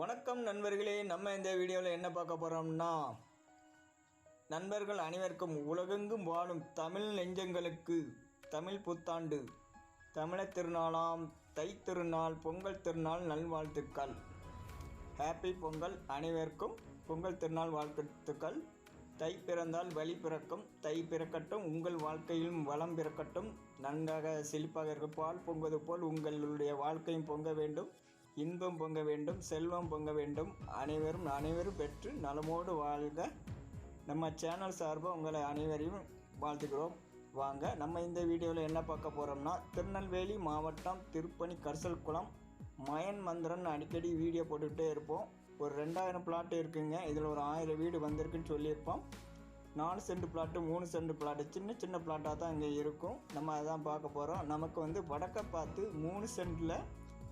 வணக்கம் நண்பர்களே நம்ம இந்த வீடியோவில் என்ன பார்க்க போகிறோம்னா நண்பர்கள் அனைவருக்கும் உலகெங்கும் வாழும் தமிழ் நெஞ்சங்களுக்கு தமிழ் புத்தாண்டு தமிழர் திருநாளாம் தை திருநாள் பொங்கல் திருநாள் நல்வாழ்த்துக்கள். ஹாப்பி பொங்கல் அனைவருக்கும் பொங்கல் திருநாள் வாழ்த்துக்கள். தை பிறந்தால் வழி பிறக்கும் தை பிறக்கட்டும் உங்கள் வாழ்க்கையிலும் வளம் பிறக்கட்டும். நன்றாக செழிப்பாக இருக்கும் பால் பொங்குவது போல் உங்களுடைய வாழ்க்கையும் பொங்க வேண்டும். இன்பம் பொங்க வேண்டும் செல்வம் பொங்க வேண்டும். அனைவரும் அனைவரும் பெற்று நலமோடு வாழ்க. நம்ம சேனல் சார்பாக உங்களை அனைவரையும் வாழ்த்துக்கிறோம் வாங்க நம்ம இந்த வீடியோவில் என்ன பார்க்க போகிறோம்னா திருநெல்வேலி மாவட்டம் திருப்பணி கரிசல் குளம் மயன் மந்திரன் அடிக்கடி வீடியோ போட்டுக்கிட்டே இருப்போம். ஒரு ரெண்டாயிரம் பிளாட் இருக்குங்க. இதில் ஒரு ஆயிரம் வீடு வந்திருக்குன்னு சொல்லியிருப்போம். நாலு சென்ட் பிளாட்டு மூணு சென்ட் பிளாட்டு சின்ன சின்ன பிளாட்டாக தான் இங்கே இருக்கும். நம்ம அதான் பார்க்க போகிறோம் நமக்கு வந்து வடக்க பார்த்து மூணு சென்ட்டில்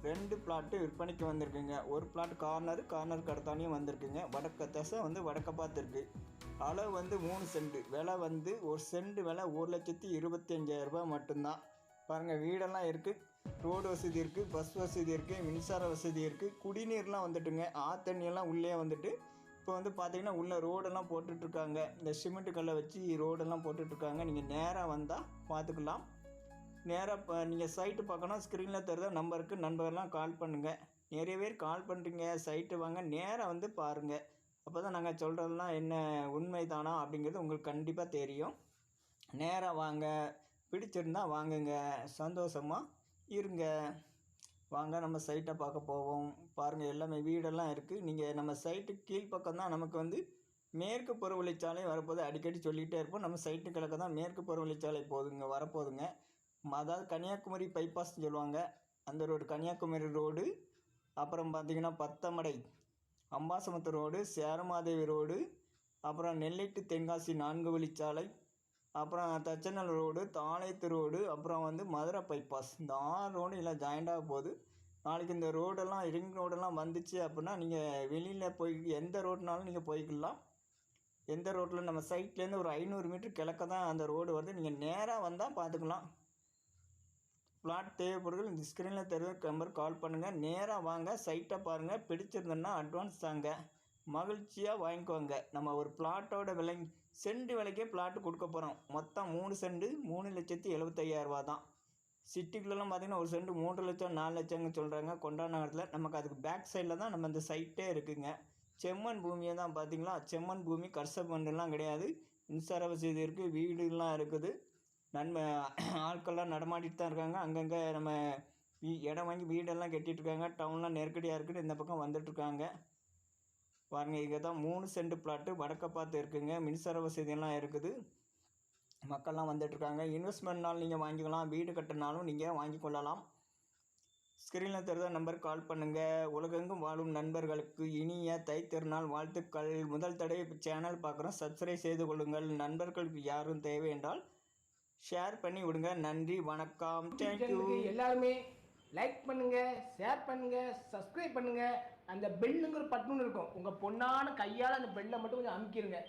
ரெண்டு பிளாட்டு விற்பனைக்கு வந்திருக்குங்க. ஒரு பிளாட் கார்னர் கார்னருக்கு அடுத்தானையும் வந்திருக்குங்க. வடக்க தசை வந்து வடக்க பார்த்துருக்கு. அளவு வந்து மூணு சென்ட் விலை வந்து ஒரு சென்ட் விலை ஒரு லட்சத்தி இருபத்தி அஞ்சாயிரம் ரூபாய் மட்டும்தான். பாருங்கள் வீடெல்லாம் இருக்குது ரோடு வசதி இருக்குது பஸ் வசதி இருக்குது மின்சார வசதி இருக்குது குடிநீர்லாம் வந்துட்டுங்க. ஆத்தண்ணியெல்லாம் உள்ளே வந்துட்டு இப்போ வந்து பார்த்தீங்கன்னா உள்ளே ரோடெல்லாம் போட்டுட்ருக்காங்க. இந்த சிமெண்ட்டு கல்லை வச்சு ரோடெல்லாம் போட்டுட்ருக்காங்க. நீங்கள் நேராக வந்தால் பார்த்துக்கலாம். நேராக இப்போ நீங்கள் சைட்டு பார்க்கணும் ஸ்க்ரீனில் தருத நம்பருக்கு நண்பர்லாம் கால் பண்ணுங்கள் நிறைய பேர் கால் பண்ணுறீங்க சைட்டு வாங்க நேராக வந்து பாருங்கள் அப்போ தான் நாங்கள் சொல்கிறதுலாம் என்ன உண்மை தானா அப்படிங்கிறது உங்களுக்கு கண்டிப்பாக தெரியும். நேராக வாங்க பிடிச்சிருந்தா வாங்குங்க சந்தோஷமாக இருங்க. வாங்க நம்ம சைட்டை பார்க்க போவோம். பாருங்கள் எல்லாமே வீடெல்லாம் இருக்குது நீங்கள் நம்ம சைட்டு கீழ்ப்பக்கம் தான் நமக்கு வந்து மேற்கு புறவழிச்சாலை வரப்போது அடிக்கடி சொல்லிகிட்டே இருப்போம். நம்ம சைட்டு கிழக்க தான் மேற்கு புறவழிச்சாலை போதுங்க வரப்போகுதுங்க. அதாவது கன்னியாகுமரி பைபாஸ்னு சொல்லுவாங்க. அந்த ரோடு கன்னியாகுமரி ரோடு அப்புறம் பார்த்திங்கன்னா பத்தமடை அம்பாசமுத்து ரோடு சேரமாதேவி ரோடு அப்புறம் நெல்லிட்டு தென்காசி நான்கு வழிச்சாலை அப்புறம் தச்சநல் ரோடு தாளைத்து ரோடு அப்புறம் வந்து மதுரை பைபாஸ் இந்த ஆறு ரோடு எல்லாம் ஜாயிண்டாக போகுது. நாளைக்கு இந்த ரோடெல்லாம் ரிங் ரோடெல்லாம் வந்துச்சு அப்படின்னா நீங்கள் வெளியில் போய் எந்த ரோடுனாலும் நீங்கள் போய்க்கலாம். எந்த ரோட்டில் நம்ம சைட்லேருந்து ஒரு ஐநூறு மீட்டர் கிழக்க தான் அந்த ரோடு வருது. நீங்கள் நேராக வந்தால் பார்த்துக்கலாம் பிளாட் தேவைப்படுறது இந்த ஸ்க்ரீனில் தெரிஞ்ச நம்பர் கால் பண்ணுங்கள் நேராக வாங்க. சைட்டை பாருங்கள் பிடிச்சிருந்தோன்னா அட்வான்ஸ் தாங்க. மகிழ்ச்சியாக வாங்கிக்கோங்க. நம்ம ஒரு பிளாட்டோட விலை செண்டு விலைக்கே பிளாட்டு கொடுக்க போகிறோம் மொத்தம் மூணு செண்டு மூணு லட்சத்தி எழுபத்தையாயிரரூபா தான். சிட்டிக்குள்ளெல்லாம் பார்த்தீங்கன்னா ஒரு செண்டு மூன்று லட்சம் நாலு லட்சங்க சொல்கிறாங்க கொண்டா நகரத்தில் நமக்கு அதுக்கு பேக் சைடில் தான் நம்ம இந்த சைட்டே இருக்குங்க. செம்மண் பூமியை தான் பார்த்தீங்களா செம்மண் பூமி கர்ச மண்டெல்லாம் கிடையாது. மின்சார வசதி இருக்குது வீடுலாம் இருக்குது. நன்மை ஆட்கள்லாம் நடமாடிட்டு தான் இருக்காங்க. அங்கங்கே நம்ம வீ- இடம் வாங்கி வீடெல்லாம் கட்டிட்டு இருக்காங்க டவுன்லாம் நெருக்கடியாக இருக்குன்னு இந்த பக்கம் வந்துட்டுருக்காங்க. பாருங்க இங்கே தான் மூணு சென்ட் பிளாட்டு வடக்க பார்த்து இருக்குங்க. மின்சார வசதியெல்லாம் இருக்குது. மக்கள்லாம் வந்துட்டுருக்காங்க. இன்வெஸ்ட்மெண்ட்னாலும் நீங்கள் வாங்கிக்கலாம். வீடு கட்டினாலும் நீங்கள் வாங்கி கொள்ளலாம் ஸ்க்ரீனில் தெரிந்த நம்பர் கால் பண்ணுங்கள் உலகெங்கும் வாழும் நண்பர்களுக்கு இனிய தை திருநாள் வாழ்த்துக்கள். முதல் தடவை சேனல் பார்க்குறோம். சப்ஸ்கிரைப் செய்து கொள்ளுங்கள். நண்பர்களுக்கு யாரும் தேவை என்றால் ஷேர் பண்ணி விடுங்க. நன்றி வணக்கம். தேங்க்யூ எல்லாருமே லைக் பண்ணுங்க ஷேர் பண்ணுங்க சப்ஸ்கிரைப் பண்ணுங்க. அந்த பெல்லுங்கிற பட்டன் இருக்கும். உங்க பொண்ணான கையால அந்த பெல்லை மட்டும் கொஞ்சம் அமுக்கிடுங்க